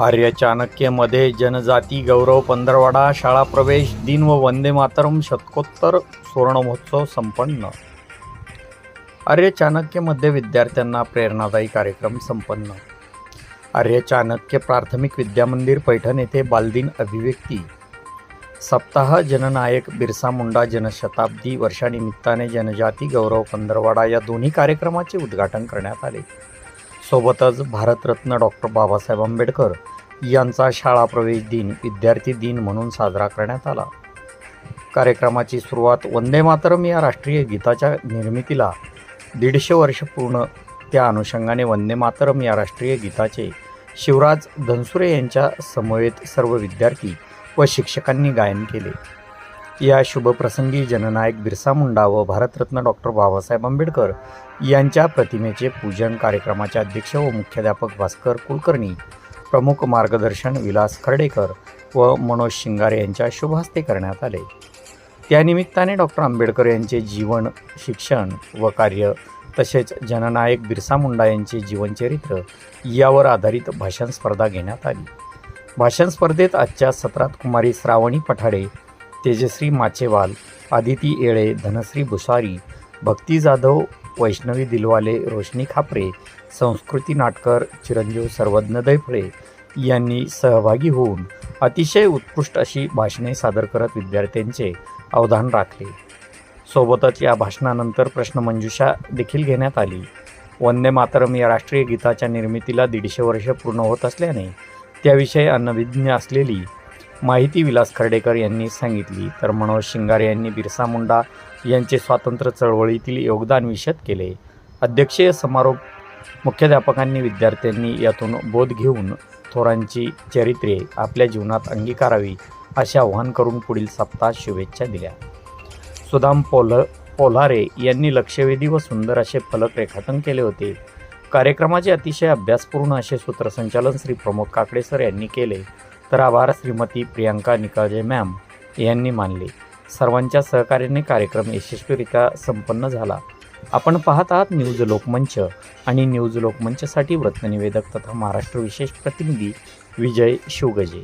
आर्य चाणक्यमध्ये जनजाती गौरव पंधरवाडा शाळा प्रवेश दिन व वंदे मातरम शतकोत्तर सुवर्णमहोत्सव संपन्न. आर्य चाणक्यमध्ये विद्यार्थ्यांना प्रेरणादायी कार्यक्रम संपन्न. आर्य चाणक्य प्राथमिक विद्यामंदिर पैठण येथे बालदिन अभिव्यक्ती. सप्ताह जननायक बिरसा मुंडा जनशताब्दी वर्षानिमित्ताने जनजाती गौरव पंधरवाडा या दोन्ही कार्यक्रमाचे उद्घाटन करण्यात आले. सोबतच भारतरत्न डॉक्टर बाबासाहेब आंबेडकर यांचा शाळा प्रवेश दिन विद्यार्थी दिन म्हणून साजरा करण्यात आला. कार्यक्रमाची सुरुवात वंदे मातरम या राष्ट्रीय गीताच्या निर्मितीला दीडशे वर्ष पूर्ण. त्या अनुषंगाने वंदे मातरम या राष्ट्रीय गीताचे शिवराज धनसुरे यांच्या समवेत सर्व विद्यार्थी व शिक्षकांनी गायन केले. या शुभप्रसंगी जननायक बिरसा मुंडा व भारतरत्न डॉक्टर बाबासाहेब आंबेडकर यांच्या प्रतिमेचे पूजन कार्यक्रमाचे अध्यक्ष व मुख्याध्यापक भास्कर कुलकर्णी प्रमुख मार्गदर्शन विलास खर्डेकर व मनोज शिंगारे यांच्या शुभ हस्ते करण्यात आले. त्यानिमित्ताने डॉक्टर आंबेडकर यांचे जीवन शिक्षण व कार्य तसेच जननायक बिरसा मुंडा यांचे जीवनचरित्र यावर आधारित भाषण स्पर्धा घेण्यात आली. भाषण स्पर्धेत आजच्या सत्रात कुमारी श्रावणी पठाडे तेजश्री माचेवाल आदिती येळे धनश्री भुसारी भक्ती जाधव वैष्णवी दिलवाले रोशनी खापरे संस्कृती नाटकर चिरंजीव सर्वज्ञ दैफळे यांनी सहभागी होऊन अतिशय उत्कृष्ट अशी भाषणे सादर करत विद्यार्थ्यांचे अवधान राखले. सोबतच या भाषणानंतर प्रश्नमंजुषा देखील घेण्यात आली. वंदे मातरम या राष्ट्रीय गीताच्या निर्मितीला दीडशे वर्ष पूर्ण होत असल्याने त्याविषयी अनविज्ञ असलेली माहिती विलास खर्डेकर यांनी सांगितली. तर मनोज शिंगारे यांनी बिरसा मुंडा यांचे स्वातंत्र्य चळवळीतील योगदान विशद केले. अध्यक्षीय समारोप मुख्याध्यापकांनी विद्यार्थ्यांनी यातून बोध घेऊन थोरांची चरित्रे आपल्या जीवनात अंगीकारावी असे आवाहन करून पुढील सप्ताह शुभेच्छा दिल्या. सुदाम पोल पोल्हारे यांनी लक्षवेधी व सुंदर असे फलक रेखाटन केले होते. कार्यक्रमाचे अतिशय अभ्यासपूर्ण असे सूत्रसंचालन श्री प्रमोद काकडे सर यांनी केले. तर आभार श्रीमती प्रियांका निकाळजे मॅम यांनी मानले. सर्वांच्या सहकार्याने कार्यक्रम यशस्वीरित्या संपन्न झाला. आपण पाहत आहात न्यूज लोकमंच आणि न्यूज लोकमंचसाठी वृत्तनिवेदक तथा महाराष्ट्र विशेष प्रतिनिधी विजय शिवगजे.